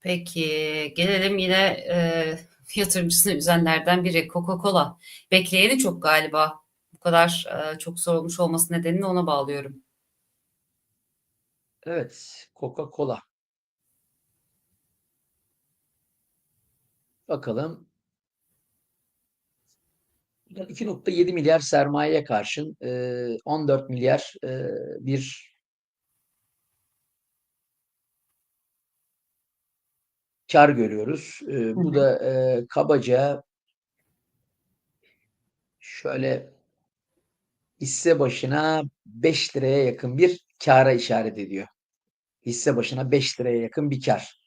Peki, gelelim yine, eee, yatırımcısını üzenlerden biri Coca-Cola. Bekleyeni çok galiba. Bu kadar, eee, çok sorulmuş olması nedenini ona bağlıyorum. Evet, Coca-Cola. Bakalım. 2.7 milyar sermayeye karşın, eee, 14 milyar, eee, bir kâr görüyoruz. Hı bu da, eee, kabaca şöyle hisse başına ₺5'ya yakın bir kâra işaret ediyor. Hisse başına ₺5'ya yakın bir kâr.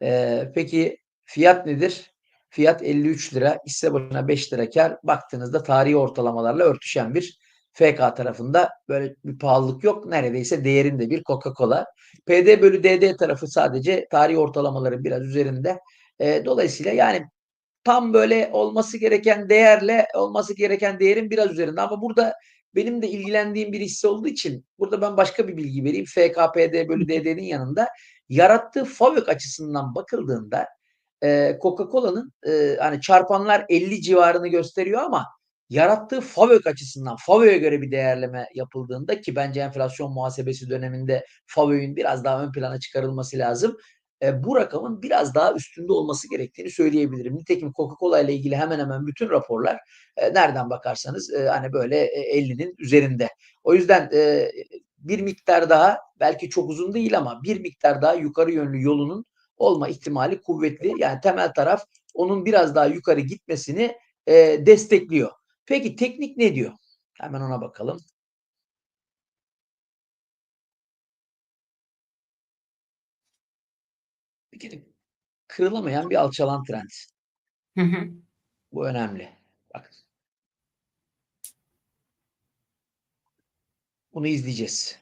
Eee, peki fiyat nedir? Fiyat £53, hisse başına £5 kâr. Baktığınızda tarihi ortalamalarla örtüşen bir FK tarafında böyle bir pahalılık yok. Neredeyse değerinde bir Coca-Cola. PD/DD tarafı sadece tarihi ortalamaların biraz üzerinde. Eee, dolayısıyla yani tam böyle olması gereken değerle olması gereken değerin biraz üzerinde ama burada benim de ilgilendiğim bir hisse olduğu için burada ben başka bir bilgi vereyim. FK, Hı hı. PD/DD'nin yanında yarattığı FAVÖK açısından bakıldığında, eee, Coca-Cola'nın, eee, hani çarpanlar 50 civarını gösteriyor ama yarattığı FAVÖK açısından, FAVÖK'e göre bir değerleme yapıldığında ki bence enflasyon muhasebesi döneminde FAVÖK'ün biraz daha ön plana çıkarılması lazım. Eee, bu rakamın biraz daha üstünde olması gerektiğini söyleyebilirim. Nitekim Coca-Cola ile ilgili hemen hemen bütün raporlar, eee, nereden bakarsanız, eee, hani böyle, eee, 50'nin üzerinde. O yüzden, eee, bir miktar daha belki çok uzun değil ama bir miktar daha yukarı yönlü yolunun olma ihtimali kuvvetli. Yani temel taraf onun biraz daha yukarı gitmesini, eee, destekliyor. Peki teknik ne diyor? Hemen ona bakalım. Bir kere kırılamayan bir alçalan trend. Hı hı. Bu önemli. Bak. Bunu izleyeceğiz.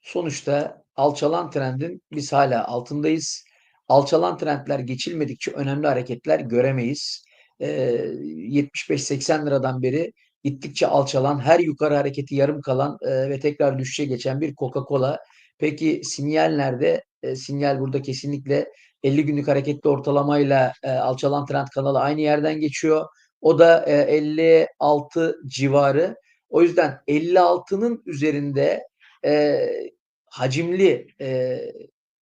Sonuçta alçalan trendin biz hâlâ altındayız. Alçalan trendler geçilmedikçe önemli hareketler göremeyiz. Eee, ₺75-80'dan beri gittikçe alçalan, her yukarı hareketi yarım kalan, ve tekrar düşüşe geçen bir Coca-Cola. Peki sinyal nerede? Sinyal burada kesinlikle 50 günlük hareketli ortalamayla, alçalan trend kanalı aynı yerden geçiyor. O da, eee, 56 civarı. O yüzden 56'nın üzerinde, eee, hacimli, eee,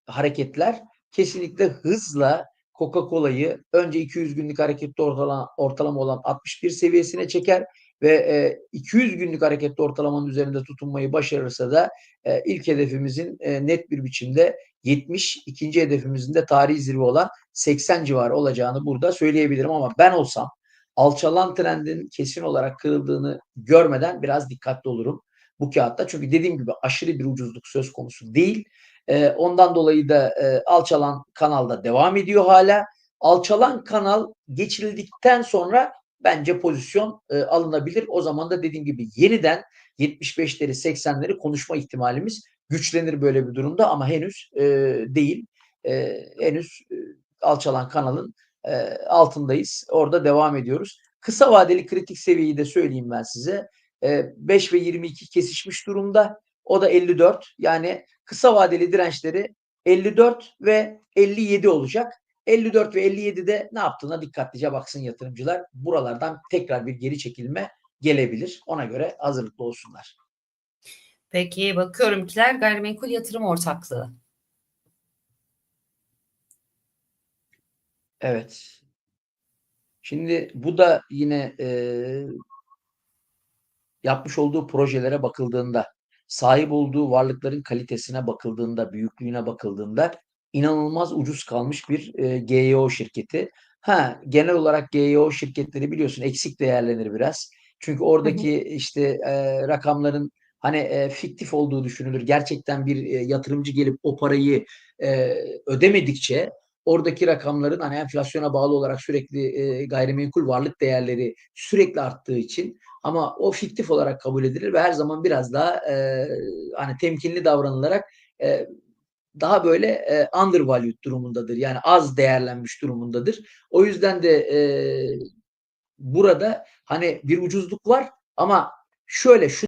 hareketler kesinlikle hızla Coca-Cola'yı önce 200 günlük hareketli ortalama ortalama olan 61 seviyesine çeker ve, eee, 200 günlük hareketli ortalamanın üzerinde tutunmayı başarırsa da, eee, ilk hedefimizin, eee, net bir biçimde 70, 2'nci hedefimizin de tarihi zirve olan 80 civarı olacağını burada söyleyebilirim ama ben olsam alçalan trendin kesin olarak kırıldığını görmeden biraz dikkatli olurum bu kâğıtta. Çünkü dediğim gibi aşırı bir ucuzluk söz konusu değil. Eee, ondan dolayı da, eee, alçalan kanalda devam ediyor hâlâ. Alçalan kanal geçildikten sonra bence pozisyon, eee, alınabilir. O zaman da dediğim gibi yeniden 75'leri 80'leri konuşma ihtimalimiz güçlenir böyle bir durumda ama henüz, eee, değil. Eee, henüz, ııı, alçalan kanalın, eee, altındayız. Orada devam ediyoruz. Kısa vadeli kritik seviyeyi de söyleyeyim ben size. Eee, 5 ve 22 kesişmiş durumda. O da 54. Yani kısa vadeli dirençleri 54 ve 57 olacak. 54 ve 57'de ne yaptığına dikkatlice baksın yatırımcılar. Buralardan tekrar bir geri çekilme gelebilir. Ona göre hazırlıklı olsunlar. Peki, bakıyorum Kiler Gayrimenkul Yatırım Ortaklığı. Evet. Şimdi bu da yine, eee yapmış olduğu projelere bakıldığında, sahip olduğu varlıkların kalitesine bakıldığında, büyüklüğüne bakıldığında inanılmaz ucuz kalmış bir, eee, GYO şirketi. Ha, genel olarak GYO şirketleri biliyorsun eksik değerlenir biraz. Çünkü Hı hı. oradaki, işte, eee, rakamların, hani, eee, fiktif olduğu düşünülür. Gerçekten bir, eee, yatırımcı gelip o parayı, eee, ödemedikçe oradaki rakamların, hani, enflasyona bağlı olarak sürekli, eee, gayrimenkul varlık değerleri sürekli arttığı için ama o fiktif olarak kabul edilir ve her zaman biraz daha, eee, hani, temkinli davranılarak, eee, daha böyle, eee, undervalued durumundadır. Yani az değerlenmiş durumundadır. O yüzden de, eee, burada, hani, bir ucuzluk var ama şöyle, şu